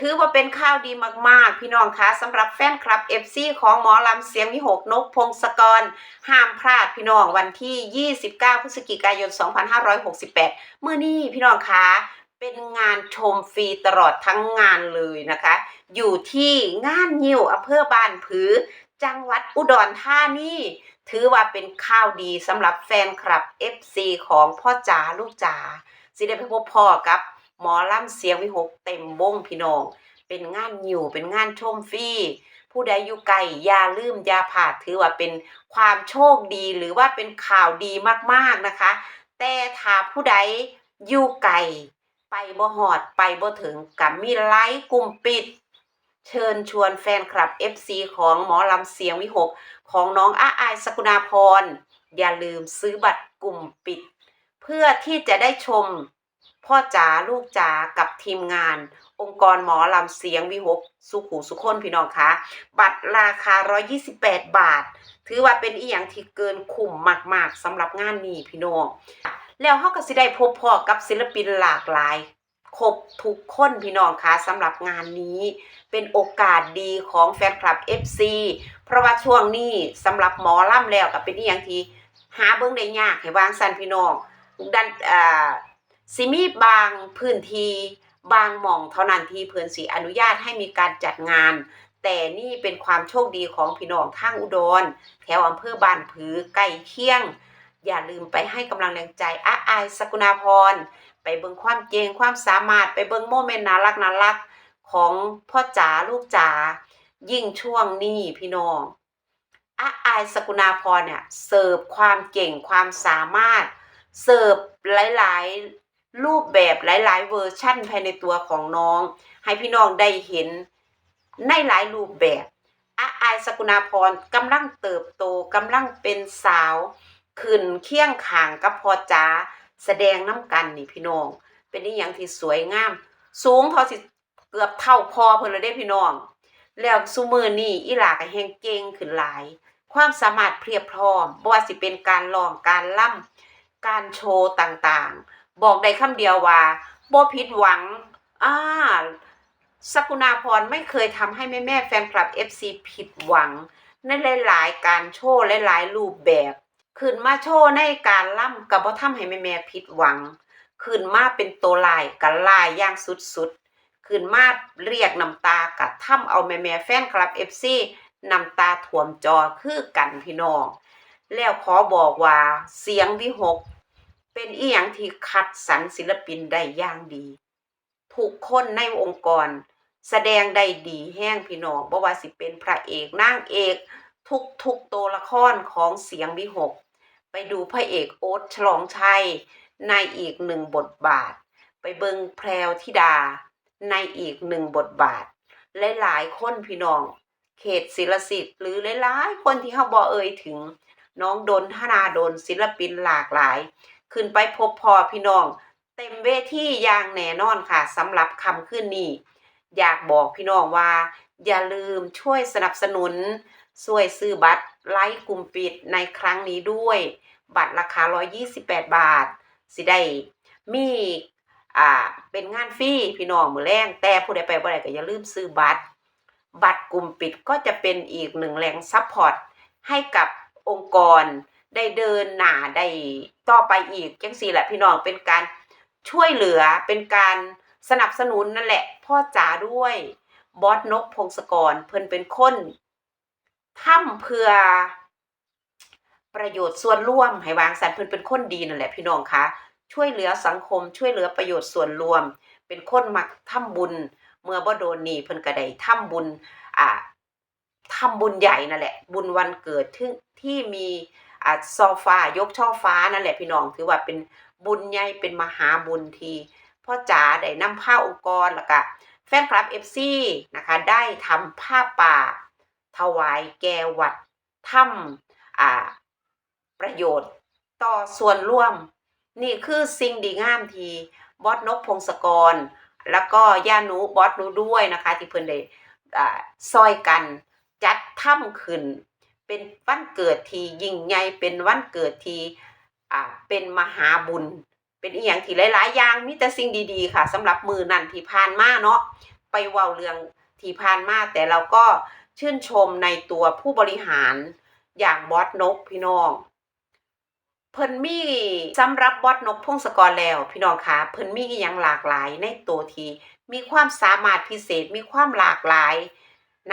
ถือว่าเป็นข่าวดีมากๆ พี่น้องคะสำหรับแฟนคลับ FC ของหมอลำเสียงวิหกนกพงศกร ห้ามพลาดพี่น้องวันที่ 29 พฤศจิกายน 2568 เมื่อนี้พี่น้องคะเป็นงานชมฟรีตลอดทั้งงานเลยนะคะ อยู่ที่งานยิวอำเภอบ้านผือ จังหวัดอุดรธานีถือว่าเป็นข่าวดีสำหรับแฟนคลับ FC ของพ่อจ๋าลูกจ๋าสิได้ไปพบพ่อกับ หมอลำเสียงวิหกเต็มวงพี่น้อง เป็นงานอยู่เป็นงานชมฟรีผู้ใดอยู่ไกลอย่าลืมอย่าผ่าถือว่าเป็นความโชคดีหรือว่าเป็นข่าวดีมากๆนะคะ แต่ถ้าผู้ใดอยู่ไกลไปบ่หอดไปบ่ถึงกับมีไลฟ์กลุ่มปิด เชิญชวนแฟนคลับ FC ของหมอลำเสียงวิหกของน้องอาอายสกุณาพร อย่าลืมซื้อบัตรกลุ่มปิด เพื่อที่จะได้ชม พ่อจ๋าลูกจ๋ากับทีมงาน องค์กรหมอลำเสียงวิหกสุขูสุคนพี่น้องคะบัตรราคา 128 บาท ถือว่าเป็นอีหยังที่เกินคุ้มมากๆสำหรับงานนี้พี่น้องแล้วเขาก็สิได้พบพ่อกับศิลปินหลากหลายครบทุกคนพี่น้องคะสำหรับงานนี้เป็นโอกาสดีของแฟนคลับ FC เพราะว่าช่วงนี้สำหรับหมอล่ำแล้วก็เป็นอีหยังที่หาเบิ่งได้ยากให้วางสันพี่น้องดันอ่า สิมีบางพื้นที่บางหม่องเท่านั้นที่เพิ่นสิอนุญาตให้มีการจัดงาน แต่นี่เป็นความโชคดีของพี่น้องทางอุดร แถวอำเภอบ้านผือใกล้เคียง อย่าลืมไปให้กำลังแรงใจอาอายสกุณาพร ไปเบิ่งความเก่งความสามารถไปเบิ่งโมเมนต์น่ารักน่ารักของพ่อจ๋าลูกจ๋ายิ่งช่วงนี้พี่น้องอาอายสกุณาพรเนี่ยเสิร์ฟความเก่งความสามารถ เสิร์ฟหลาย ๆ รูปแบบหลาย ๆ เวอร์ชั่นภายในตัวของน้อง ให้พี่น้องได้เห็นในหลายรูปแบบอาอายสกุณาพรกำลังเติบโตกำลังเป็นสาว ขึ้นเคียงข่างกับพอจ๋าแสดงน้ำกันนี่พี่น้อง เป็นอีหยังที่สวยงาม สูงเท่าสิเกือบเท่าพอเพิ่นเลยเด้พี่น้อง แล้วซุมือนี่อีหลาก็แฮงเก่งขึ้นหลาย ความสามารถเพียบพร้อมบ่ว่าสิเป็นการร้องการล่ำการโชว์ต่างๆ บอกได้คำเดียวว่าบ่ผิดหวังอ่าสกุณาพรไม่เคยทำให้แม่ๆแฟนคลับ FC ผิดหวัง ในหลาย ๆ การโชว์หลาย ๆ รูปแบบขึ้นมาโชว์ในการล่ำกับบ่ทำให้แม่แม่ผิดหวังขึ้นมาเป็นตัวลายกับลายอย่างสุดๆขึ้นมาเรียกน้ำตากับทำเอาแม่แม่แฟนคลับ FC น้ำตาท่วมจอคือกันพี่น้องแล้วขอบอกว่าเสียงวิหก เป็นอีหยังที่คัดสรรศิลปินได้อย่างดี ทุกคนในองค์กร แสดงได้ดีแห้งพี่น้องบ่ว่าสิเป็นพระเอกนางเอกทุกทุกตัวละครของเสียงวิหก ไปดูพระเอกโอ๊ตฉลองชัย ในอีกหนึ่งบทบาท ไปเบิงแพรวธิดา ในอีกหนึ่งบทบาท และหลายคนพี่น้อง เขตศิลสิทธิ์หรือหลายๆคนที่เขาบอเอ่ยถึง น้องดนธนาดนศิลปินหลากหลาย ขึ้นไปพบพอพี่น้อง เต็มเวทีอย่างแน่นอนค่ะสำหรับคำขึ้นนี้ อยากบอกพี่น้องว่า อย่าลืมช่วยสนับสนุน ช่วยซื้อบัตรไลฟ์กลุ่มปิดในครั้งนี้ด้วย บัตรราคา 128 บาท สิได้มีอ่าเป็นงานฟรีพี่น้องมือแรงแต่ผู้ใดไปบ่ได้ก็อย่าลืมซื้อบัตร บัตรกลุ่มปิดก็จะเป็นอีกหนึ่งแรงซัพพอร์ตให้กับองค์กร ได้เดินหนาได้ต่อไปอีกจังสี่แหละพี่น้องเป็นการช่วยเหลือเป็นการสนับสนุนนั่นแหละ พ่อจ๋าด้วยบอสนกพงศกรเพิ่นเป็นคนทำเพื่อประโยชน์ส่วนร่วม ให้วางสันเพิ่นเป็นคนดีนั่นแหละพี่น้องคะช่วยเหลือสังคม ช่วยเหลือประโยชน์ส่วนรวม เป็นคนมักทำบุญ เมื่อบ่โดนหนี่เพิ่นก็ได้ทำบุญอ่าทำบุญใหญ่นั่นแหละ บุญวันเกิดที่ที่มี อ่าซอฟ้ายกช่อฟ้านั่นแหละพี่น้องถือว่าเป็นบุญใหญ่เป็นมหาบุญทีพ่อจ๋าได้นำผ้าองค์กรแล้วก็แฟนคลับ FC นะคะได้ทำผ้าป่า ถวายแก่วัดถ้ำอ่าประโยชน์ต่อส่วนร่วม นี่คือสิ่งดีงามทีบอสนกพงศกร แล้วก็ย่านูบอสนูด้วยนะคะ ที่เพิ่นได้ซอยกันจัดถ้ำขึ้น เป็นวันเกิดทียิ่งใหญ่เป็นวันเกิดทีอ่าเป็นมหาบุญ เป็นอีหยังที่หลายๆอย่างมีแต่สิ่งดีๆ ค่ะสำหรับมือนั่นที่ผ่านมาเนาะไปเว้าเรื่องที่ผ่านมาแต่เราก็ชื่นชมในตัวผู้บริหารอย่างบอสนกพี่น้องเพิ่นมีสำหรับบอสนกพงศกรแล้ว พี่น้องคะเพิ่นมีอหยังหลากหลายในตัวทีมีความสามารถพิเศษมีความหลากหลาย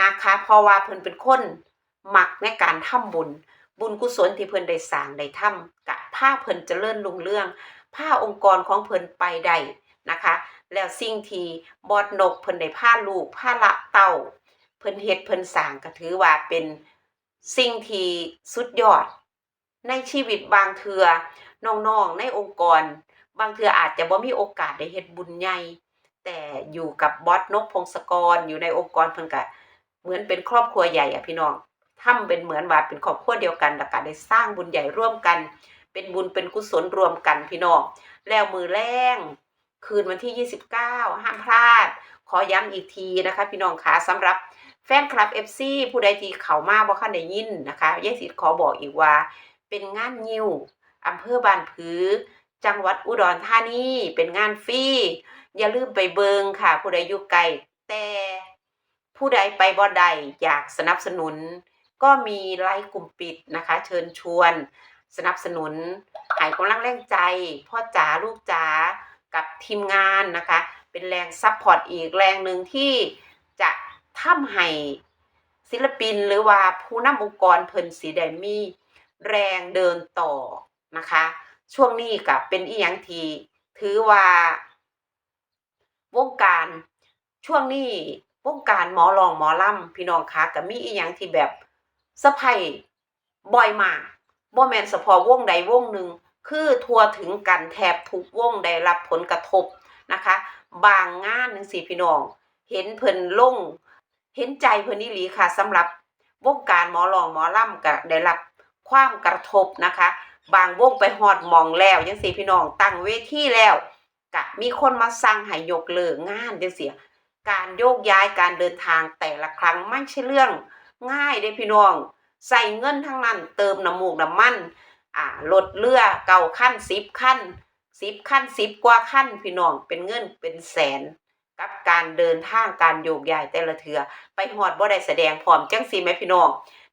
นะคะเพราะว่าเพิ่นเป็นคน มักในการทำบุญ บุญกุศลที่เพิ่นได้สร้างได้ทำกะพาเพิ่นจเจริญรุ่งเรืองพาองค์กรของเพิ่นไปได้นะคะ แล้วสิ่งที่บอดนกเพิ่นได้พาลูกพาละเต้าเพิ่นเฮ็ดเพิ่นสร้างก็ถือว่าเป็นสิ่งที่สุดยอด ในชีวิตบางเทื่อน้องๆในองค์กร บางเทื่ออาจจะบ่มีโอกาสได้เฮ็ดบุญใหญ่แต่อยู่กับบอสนกพงศกรอยู่ในองค์กรเพิ่นก็เหมือนเป็นครอบครัวใหญ่อะพี่น้อง ทำเป็นเหมือนว่าเป็นครอบครัวเดียวกันแล้วก็ได้สร้างบุญใหญ่ร่วมกัน เป็นบุญเป็นกุศลรวมกันพี่น้องแล้วมือแรงคืนวันที่ 29 ห้ามพลาด ขอย้ำอีกทีนะคะ พี่น้องคะสำหรับแฟนคลับ FC ผู้ใดที่เข้ามาบ่คันได้ยินนะคะยายสิทธิ์ขอบอกอีกว่า เป็นงานยิวอำเภอบานผือ จังหวัดอุดรธานีเป็นงานฟรีอย่าลืมไปเบิงค่ะ ผู้ใดอยู่ไกลแต่ผู้ใดไปบ่ได้อยากสนับสนุน ก็มีไลฟ์กลุ่มปิดนะคะ เชิญชวน สนับสนุนให้กำลังแรงใจ พ่อจ๋าลูกจ๋ากับทีมงานนะคะ เป็นแรงซัพพอร์ตอีกแรงหนึ่งที่จะทำให้ศิลปินหรือว่าผู้นำองค์กรเพิ่นสีไดมีแรงเดินต่อนะคะ ช่วงนี้กับเป็นอีหยังทีถือว่าวงการช่วงนี้วงการหมอลองหมอลำพี่น้องคะกับมีอีหยังที่แบบ สะพบ่อยมากบ่แมนเฉพาะวงใดวงหนึ่งคือทั่วถึงกันแทบทุกวงได้รับผลกระทบนะคะ บางงานหนึ่งสิพี่น้อง เห็นเพิ่นลง เห็นใจเพิ่นนี่หลีค่ะสำหรับวงการหมอลองหมอลำก็ได้รับความกระทบนะคะ บางวงไปฮอดมองแล้วยังสิพี่น้องตั้งเวทีแล้วกะมีคนมาสั่งให้ยกเลิกงานจังซี่การโยกย้ายการเดินทางแต่ละครั้งไม่ใช่เรื่อง ง่ายเด้พี่น้องใส่เงินทั้งนั้น เติมน้ำมูกน้ำมันอ่ารถเรือเก่าขั้นสิบขั้นสิบขั้นสิบกว่าขั้นพี่น้องเป็นเงินเป็นแสน กับการเดินทางการโยกย้ายแต่ละเทือไปฮอดบ่ได้แสดงพร้อมจังซี่แม่พี่น้อง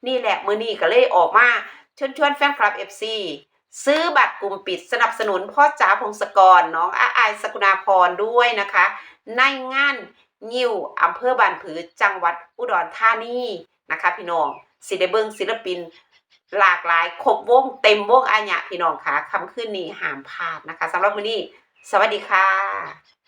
นี่แหละมือนี้ก็เลยออกมาชิญชวนแฟนคลับ FC ซื้อบัตรกลุ่มปิดสนับสนุนพ่อจ๋าพงศกรน้องอาอสกุณาพรด้วยนะคะ ในงานงิวอำเภอบ้านผือจังหวัดอุดรธานี นะคะ พี่น้องสิได้เบิ้งศิลปินหลากหลายครบวงเต็มวงอาญะพี่น้องค่ะคำขึ้นนี้ห้ามพลาดนะคะสำหรับวันนี้ สวัสดีค่ะ